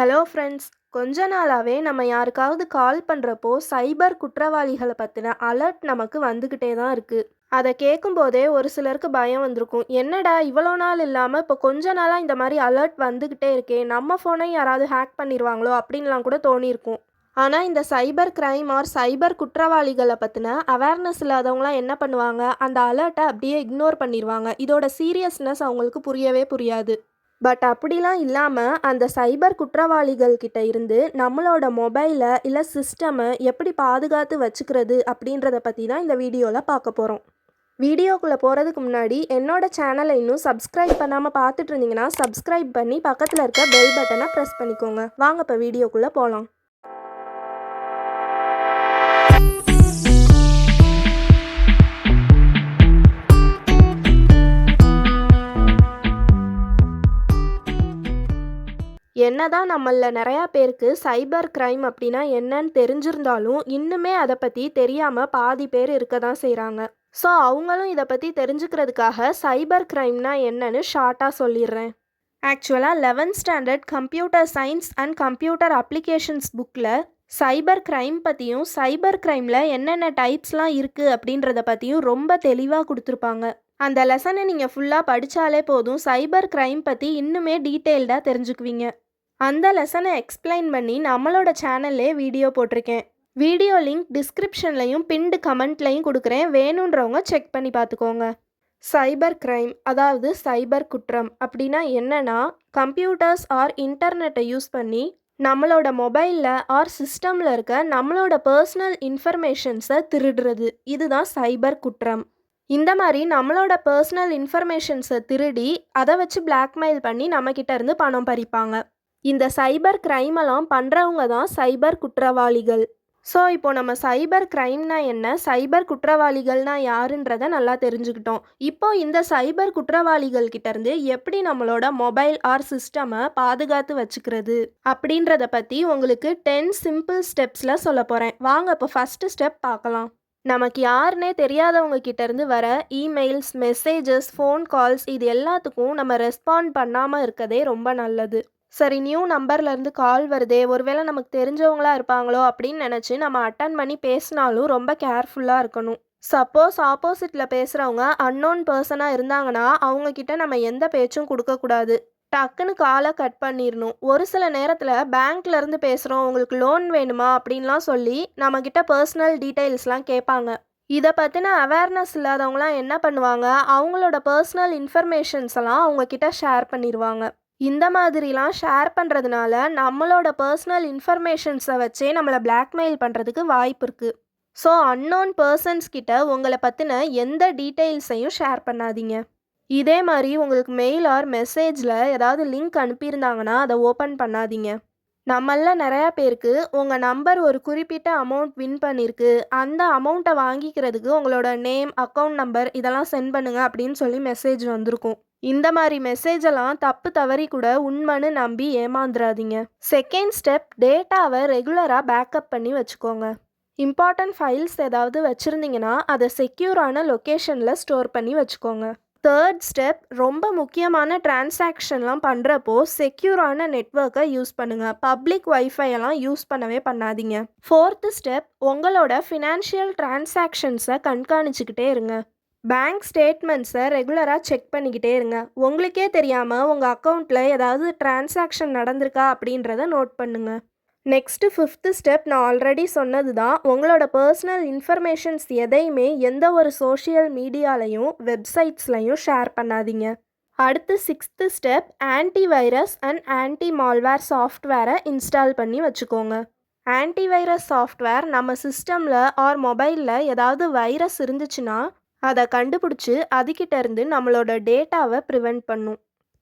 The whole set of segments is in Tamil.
ஹலோ ஃப்ரெண்ட்ஸ் கொஞ்ச நாளாகவே நம்ம யாருக்காவது கால் பண்ணுறப்போ சைபர் குற்றவாளிகளை பற்றின அலர்ட் நமக்கு வந்துக்கிட்டே தான் இருக்குது அதை கேட்கும்போதே ஒரு சிலருக்கு பயம் வந்திருக்கும். என்னடா இவ்வளோ நாள் இல்லாமல் இப்போ கொஞ்ச நாளாக இந்த மாதிரி அலர்ட் வந்துக்கிட்டே இருக்கே நம்ம ஃபோனை யாராவது ஹேக் பண்ணிடுவாங்களோ அப்படின்லாம் கூட தோணியிருக்கும் ஆனால் இந்த சைபர் கிரைம் ஆர் சைபர் குற்றவாளிகளை பற்றின அவேர்னஸ் இல்லாதவங்களாம் என்ன பண்ணுவாங்க? அந்த அலர்ட்டை அப்படியே இக்னோர் பண்ணிடுவாங்க இதோட சீரியஸ்னஸ் அவங்களுக்கு புரியவே புரியாது. பட் அப்படிலாம் இல்லாமல் அந்த சைபர் குற்றவாளிகள் கிட்ட இருந்து நம்மளோட மொபைலை இல்லை சிஸ்டமை எப்படி பாதுகாத்து வச்சுக்கிறது அப்படின்றத பற்றி தான் இந்த வீடியோவில் பார்க்க போகிறோம் வீடியோக்குள்ளே போகிறதுக்கு முன்னாடி என்னோட சேனலை இன்னும் சப்ஸ்கிரைப் பண்ணாமல் பார்த்துட்டு இருந்தீங்கன்னா சப்ஸ்கிரைப் பண்ணி பக்கத்தில் இருக்க பெல் பட்டனை ப்ரெஸ் பண்ணிக்கோங்க. வாங்க இப்போ வீடியோக்குள்ளே போகலாம் என்னதான் நம்மள நிறையா பேருக்கு சைபர் கிரைம் அப்படின்னா என்னன்னு தெரிஞ்சிருந்தாலும் இன்னுமே அதை பற்றி தெரியாமல் பாதி பேர் இருக்க தான் செய்கிறாங்க ஸோ அவங்களும் இதை பற்றி தெரிஞ்சுக்கிறதுக்காக சைபர் கிரைம்னா என்னன்னு ஷார்ட்டாக சொல்லிடுறேன். ஆக்சுவலாக eleventh standard computer science and computer applications புக்கில் சைபர் கிரைம் பற்றியும் சைபர் கிரைமில் என்னென்ன டைப்ஸ்லாம் இருக்குது அப்படின்றத பற்றியும் ரொம்ப தெளிவாக கொடுத்துருப்பாங்க. அந்த லெசனை நீங்கள் ஃபுல்லாக படித்தாலே போதும். சைபர் கிரைம் பற்றி இன்னுமே டீட்டெயில்டாக தெரிஞ்சுக்குவீங்க. அந்த லெசனை எக்ஸ்பிளைன் பண்ணி நம்மளோட சேனல்லே வீடியோ போட்டிருக்கேன். வீடியோ லிங்க் டிஸ்கிரிப்ஷன்லையும் பின்டு கமெண்ட்லையும் கொடுக்குறேன். வேணுன்றவங்க செக் பண்ணி பார்த்துக்கோங்க. சைபர் கிரைம் அதாவது சைபர் குற்றம் அப்படின்னா என்னன்னா கம்ப்யூட்டர்ஸ் ஆர் இன்டர்நெட்டை யூஸ் பண்ணி நம்மளோட மொபைலில் ஆர் சிஸ்டமில் இருக்க நம்மளோட பர்சனல் இன்ஃபர்மேஷன்ஸை திருடுறது. இதுதான் சைபர் குற்றம். இந்த மாதிரி நம்மளோட பர்சனல் இன்ஃபர்மேஷன்ஸை திருடி அதை வச்சு பிளாக்மெயில் பண்ணி நம்மக்கிட்ட இருந்து பணம் பறிப்பாங்க. இந்த சைபர் கிரைமெல்லாம் பண்ணுறவங்க தான் சைபர் குற்றவாளிகள். ஸோ இப்போ நம்ம சைபர் கிரைம்னா என்ன? சைபர் குற்றவாளிகள்னா யாருன்றத நல்லா தெரிஞ்சுக்கிட்டோம். இப்போ இந்த சைபர் குற்றவாளிகள் கிட்டேருந்து எப்படி நம்மளோட மொபைல் ஆர் சிஸ்டமை பாதுகாத்து வச்சுக்கிறது? அப்படின்றத பற்றி உங்களுக்கு டென் சிம்பிள் ஸ்டெப்ஸில் சொல்ல போகிறேன் வாங்க இப்போ ஃபஸ்ட்டு ஸ்டெப் பார்க்கலாம். நமக்கு யாருனே தெரியாதவங்க கிட்டேருந்து வர இமெயில்ஸ் மெசேஜஸ் ஃபோன் கால்ஸ் இது எல்லாத்துக்கும் நம்ம ரெஸ்பாண்ட் பண்ணாமல் இருக்கதே ரொம்ப நல்லது. சரி நியூ நம்பர்லேருந்து கால் வருதே. ஒருவேளை நமக்கு தெரிஞ்சவங்களா இருப்பாங்களோ அப்படின்னு நினச்சி நம்ம அட்டன் பண்ணி பேசினாலும் ரொம்ப கேர்ஃபுல்லாக இருக்கணும். சப்போஸ் ஆப்போசிட்டில் பேசுகிறவங்க அன்னோன் பர்சனாக இருந்தாங்கன்னா அவங்கக்கிட்ட நம்ம எந்த பேச்சும் கொடுக்கக்கூடாது டக்குன்னு காலை கட் பண்ணிடணும் ஒரு சில நேரத்தில் பேங்க்லேருந்து பேசுகிறோம் உங்களுக்கு லோன் வேணுமா அப்படின்லாம் சொல்லி நம்மக்கிட்ட பர்சனல் டீட்டெயில்ஸ்லாம் கேட்பாங்க. இதை பற்றின அவேர்னஸ் இல்லாதவங்களாம் என்ன பண்ணுவாங்க? அவங்களோட பர்சனல் இன்ஃபர்மேஷன்ஸ் எல்லாம் அவங்கக்கிட்ட ஷேர் பண்ணிடுவாங்க இந்த மாதிரிலாம் ஷேர் பண்ணுறதுனால நம்மளோட பர்சனல் இன்ஃபர்மேஷன்ஸை வச்சே நம்மளை பிளாக்மெயில் பண்ணுறதுக்கு வாய்ப்பு இருக்குது ஸோ அன்னோன் பர்சன்ஸ் கிட்ட உங்களை பற்றின எந்த டீட்டெயில்ஸையும் ஷேர் பண்ணாதீங்க. இதே மாதிரி உங்களுக்கு மெயில் ஆர் மெசேஜில் ஏதாவது லிங்க் அனுப்பியிருந்தாங்கன்னா அதை ஓப்பன் பண்ணாதீங்க. நம்மள நிறையா பேருக்கு உங்கள் நம்பர் ஒரு குறிப்பிட்ட அமௌண்ட் வின் பண்ணியிருக்கு அந்த அமௌண்ட்டை வாங்கிக்கிறதுக்கு உங்களோட நேம் அக்கௌண்ட் நம்பர் இதெல்லாம் சென்ட் பண்ணுங்க அப்படின்னு சொல்லி மெசேஜ் வந்திருக்கும். இந்த மாதிரி மெசேஜ் எல்லாம் தப்பு தவறி கூட உண்மைன்னு நம்பி ஏமாந்துடாதீங்க செகண்ட் ஸ்டெப் டேட்டாவை ரெகுலராக பேக்கப் பண்ணி வச்சுக்கோங்க. இம்பார்ட்டன்ட் ஃபைல்ஸ் ஏதாவது வச்சுருந்தீங்கன்னா அதை செக்யூரான லொக்கேஷனில் ஸ்டோர் பண்ணி வச்சுக்கோங்க. தேர்ட் ஸ்டெப் ரொம்ப முக்கியமான டிரான்சாக்ஷன்லாம் பண்ணுறப்போ செக்யூரான நெட்ஒர்க்கை யூஸ் பண்ணுங்கள் பப்ளிக் ஒய்ஃபையெல்லாம் யூஸ் பண்ணவே பண்ணாதீங்க. ஃபோர்த்து ஸ்டெப் உங்களோட ஃபினான்ஷியல் டிரான்சாக்ஷன்ஸை கண்காணிச்சுக்கிட்டே இருங்க. பேங்க் ஸ்டேட்மெண்ட்ஸை ரெகுலராக செக் பண்ணிக்கிட்டே இருங்க. உங்களுக்கே தெரியாமல் உங்கள் அக்கௌண்ட்டில் ஏதாவது டிரான்சாக்ஷன் நடந்திருக்கா அப்படின்றத நோட் பண்ணுங்கள் நெக்ஸ்ட்டு ஃபிஃப்த்து ஸ்டெப் நான் ஆல்ரெடி சொன்னது தான். உங்களோட பர்சனல் இன்ஃபர்மேஷன்ஸ் எதையுமே எந்த ஒரு சோஷியல் மீடியாலையும் வெப்சைட்ஸ்லையும் ஷேர் பண்ணாதீங்க. அடுத்து sixth step anti virus and anti malware சாஃப்ட்வேரை இன்ஸ்டால் பண்ணி வச்சுக்கோங்க. ஆன்டி வைரஸ் சாஃப்ட்வேர் நம்ம சிஸ்டமில் ஆர் மொபைலில் ஏதாவது வைரஸ் இருந்துச்சுன்னா அதை கண்டுபிடிச்சி அதுக்கிட்டேருந்து நம்மளோட டேட்டாவை ப்ரிவெண்ட் பண்ணும்.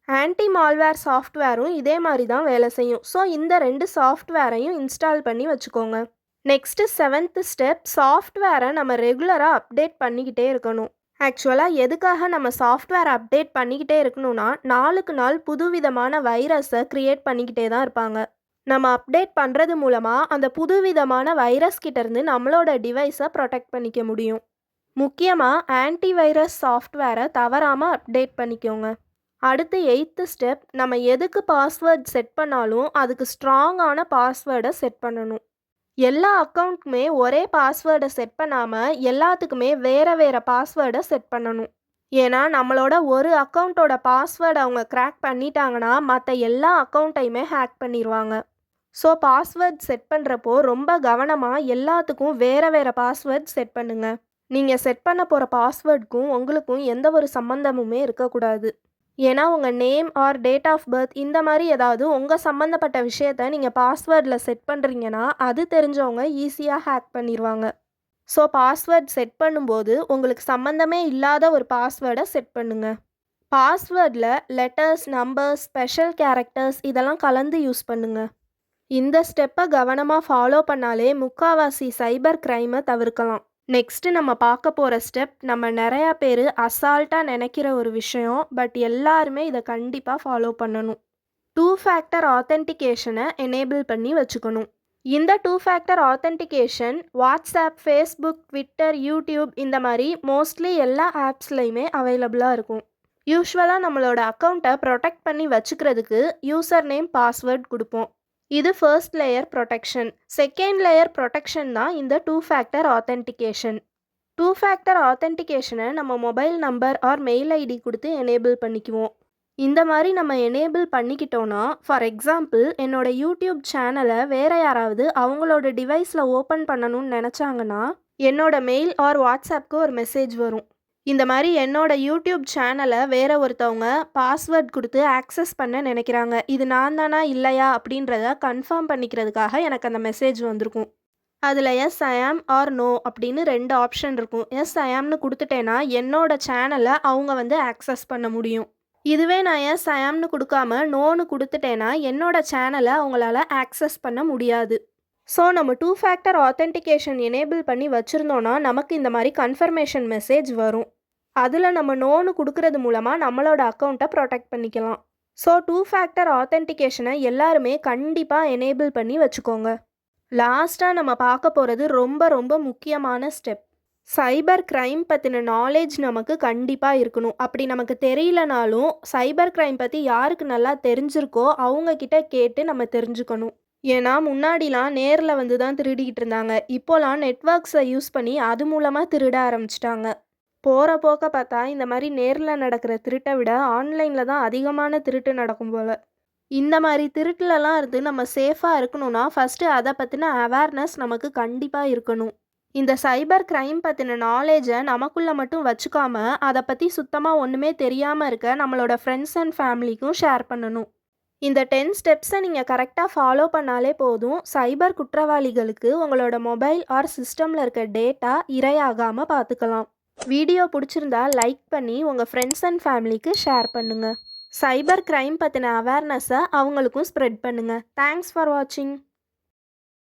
ஆன்டி மால்வேர் சாஃப்ட்வேரும் இதே மாதிரி தான் வேலை செய்யும். ஸோ இந்த ரெண்டு சாஃப்ட்வேரையும் இன்ஸ்டால் பண்ணி வச்சுக்கோங்க. நெக்ஸ்ட்டு செவன்த்து ஸ்டெப் சாஃப்ட்வேரை நம்ம ரெகுலராக அப்டேட் பண்ணிக்கிட்டே இருக்கணும். ஆக்சுவலாக எதுக்காக நம்ம சாஃப்ட்வேர் அப்டேட் பண்ணிக்கிட்டே இருக்கணும்னா நாளுக்கு நாள் புதுவிதமான வைரஸை க்ரியேட் பண்ணிக்கிட்டே தான் இருப்பாங்க. நம்ம அப்டேட் பண்ணுறது மூலமாக அந்த புதுவிதமான வைரஸ் கிட்டேருந்து நம்மளோட டிவைஸை ப்ரொடெக்ட் பண்ணிக்க முடியும். முக்கியமாக ஆன்டி வைரஸ் சாஃப்ட்வேரை தவறாமல் அப்டேட் பண்ணிக்கோங்க. அடுத்து எயித்து ஸ்டெப் நம்ம எதுக்கு பாஸ்வேர்ட் செட் பண்ணாலும் அதுக்கு ஸ்ட்ராங்கான பாஸ்வேர்டை செட் பண்ணணும். எல்லா அக்கௌண்ட்டுக்குமே ஒரே பாஸ்வேர்டை செட் பண்ணாமல் எல்லாத்துக்குமே வேறு வேறு பாஸ்வேர்டை செட் பண்ணணும். ஏன்னா நம்மளோட ஒரு அக்கௌண்ட்டோட பாஸ்வேர்டு அவங்க கிராக் பண்ணிட்டாங்கன்னா மற்ற எல்லா அக்கௌண்ட்டையுமே ஹேக் பண்ணிடுவாங்க ஸோ பாஸ்வேர்ட் செட் பண்ணுறப்போ ரொம்ப கவனமாக எல்லாத்துக்கும் வேறு வேறு பாஸ்வேர்ட் செட் பண்ணுங்கள் நீங்கள் செட் பண்ண போகிற பாஸ்வேர்டுக்கும் உங்களுக்கும் எந்த ஒரு சம்மந்தமுமே இருக்கக்கூடாது. ஏன்னா உங்கள் name or date of birth இந்த மாதிரி ஏதாவது உங்கள் சம்மந்தப்பட்ட விஷயத்த நீங்கள் பாஸ்வேர்டில் செட் பண்ணுறீங்கன்னா அது தெரிஞ்சவங்க ஈஸியாக ஹேக் பண்ணிடுவாங்க ஸோ பாஸ்வேர்ட் செட் பண்ணும்போது உங்களுக்கு சம்மந்தமே இல்லாத ஒரு பாஸ்வேர்டை செட் பண்ணுங்கள் பாஸ்வேர்டில் லெட்டர்ஸ் நம்பர்ஸ் ஸ்பெஷல் கேரக்டர்ஸ் இதெல்லாம் கலந்து யூஸ் பண்ணுங்கள் இந்த ஸ்டெப்பை கவனமாக ஃபாலோ பண்ணாலே முக்காவாசி சைபர் க்ரைமை தவிர்க்கலாம். நெக்ஸ்ட்டு நம்ம பார்க்க போகிற ஸ்டெப் நம்ம நிறையா பேர் அசால்ட்டாக நினைக்கிற ஒரு விஷயம் பட் எல்லாருமே இதை கண்டிப்பாக ஃபாலோ பண்ணணும். டூ ஃபேக்டர் ஆத்தென்டிகேஷனை எனேபிள் பண்ணி வச்சுக்கணும். இந்த two factor authentication WhatsApp Facebook Twitter YouTube இந்த மாதிரி மோஸ்ட்லி எல்லா ஆப்ஸ்லையுமே அவைலபிளாக இருக்கும். யூஸ்வலாக நம்மளோட அக்கௌண்ட்டை ப்ரொடெக்ட் பண்ணி வச்சுக்கிறதுக்கு யூசர் நேம் பாஸ்வேர்ட் கொடுப்போம். இது first layer protection second layer protection தான் இந்த two factor authentication two factor ஆத்தென்டிகேஷனை நம்ம mobile number or mail ID கொடுத்து எனேபிள் பண்ணிக்குவோம். இந்த மாதிரி நம்ம எனேபிள் பண்ணிக்கிட்டோன்னா ஃபார் எக்ஸாம்பிள் என்னோட யூடியூப் சேனலை வேறு யாராவது அவங்களோட டிவைஸில் ஓப்பன் பண்ணணும்னு நினச்சாங்கன்னா என்னோட மெயில் ஆர் வாட்ஸ்அப்க்கு ஒரு மெசேஜ் வரும். இந்த மாதிரி என்னோட யூடியூப் சேனலை வேற ஒருத்தவங்க பாஸ்வேர்ட் கொடுத்து ஆக்சஸ் பண்ண நினைக்கிறாங்க. இது நான் தானா இல்லையா அப்படின்றத கன்ஃபார்ம் பண்ணிக்கிறதுக்காக எனக்கு அந்த மெசேஜ் வந்திருக்கும். அதில் எஸ் ஐஆம் ஆர் நோ அப்படின்னு ரெண்டு ஆப்ஷன் இருக்கும். எஸ் ஐஆம்னு கொடுத்துட்டேன்னா என்னோட சேனலை அவங்க வந்து ஆக்சஸ் பண்ண முடியும். இதுவே நான் எஸ் ஐஆம்னு கொடுக்காம நோன்னு கொடுத்துட்டேன்னா என்னோட சேனலை அவங்களால ஆக்சஸ் பண்ண முடியாது. ஸோ நம்ம டூ ஃபேக்டர் ஆத்தென்டிகேஷன் எனேபிள் பண்ணி வச்சுருந்தோன்னா நமக்கு இந்த மாதிரி கன்ஃபர்மேஷன் மெசேஜ் வரும். அதில் நம்ம நோனு கொடுக்கறது மூலமாக நம்மளோட அக்கௌண்ட்டை ப்ரொடெக்ட் பண்ணிக்கலாம். ஸோ டூ ஃபேக்டர் ஆத்தென்டிகேஷனை எல்லாருமே கண்டிப்பாக எனேபிள் பண்ணி வச்சுக்கோங்க. லாஸ்ட்டாக நம்ம பார்க்க போகிறது ரொம்ப ரொம்ப முக்கியமான ஸ்டெப் சைபர் க்ரைம் பற்றின நாலேஜ் நமக்கு கண்டிப்பாக இருக்கணும். அப்படி நமக்கு தெரியலனாலும் சைபர் க்ரைம் பற்றி யாருக்கு நல்லா தெரிஞ்சிருக்கோ அவங்கக்கிட்ட கேட்டு நம்ம தெரிஞ்சுக்கணும். ஏன்னா முன்னாடிலாம் நேரில் வந்து தான் திருடிக்கிட்டு இருந்தாங்க. இப்போலாம் நெட்ஒர்க்ஸை யூஸ் பண்ணி அது மூலமாக திருட ஆரம்பிச்சிட்டாங்க. போகிற போக்க பார்த்தா இந்த மாதிரி நேரில் நடக்கிற திருட்டை விட ஆன்லைனில் தான் அதிகமான திருட்டு நடக்கும் போல். இந்த மாதிரி திருட்டுலலாம் இருந்து நம்ம சேஃபாக இருக்கணும்னா ஃபஸ்ட்டு அதை பற்றின அவேர்னஸ் நமக்கு கண்டிப்பாக இருக்கணும். இந்த சைபர் க்ரைம் பற்றின நாலேஜை நமக்குள்ளே மட்டும் வச்சுக்காம அதை பற்றி சுத்தமாக ஒன்றுமே தெரியாமல் இருக்க நம்மளோட ஃப்ரெண்ட்ஸ் அண்ட் ஃபேமிலிக்கும் ஷேர் பண்ணணும். இந்த டென் ஸ்டெப்ஸை நீங்கள் கரெக்டாக ஃபாலோ பண்ணாலே போதும் சைபர் குற்றவாளிகளுக்கு உங்களோட மொபைல் ஆர் சிஸ்டமில் இருக்க டேட்டா இரையாகாமல் பார்த்துக்கலாம் வீடியோ பிடிச்சிருந்தா லைக் பண்ணி உங்கள் ஃப்ரெண்ட்ஸ் அண்ட் ஃபேமிலிக்கு ஷேர் பண்ணுங்கள் சைபர் க்ரைம் பற்றின அவேர்னஸை அவங்களுக்கும் ஸ்ப்ரெட் பண்ணுங்கள் தேங்க்ஸ் ஃபார் வாட்சிங்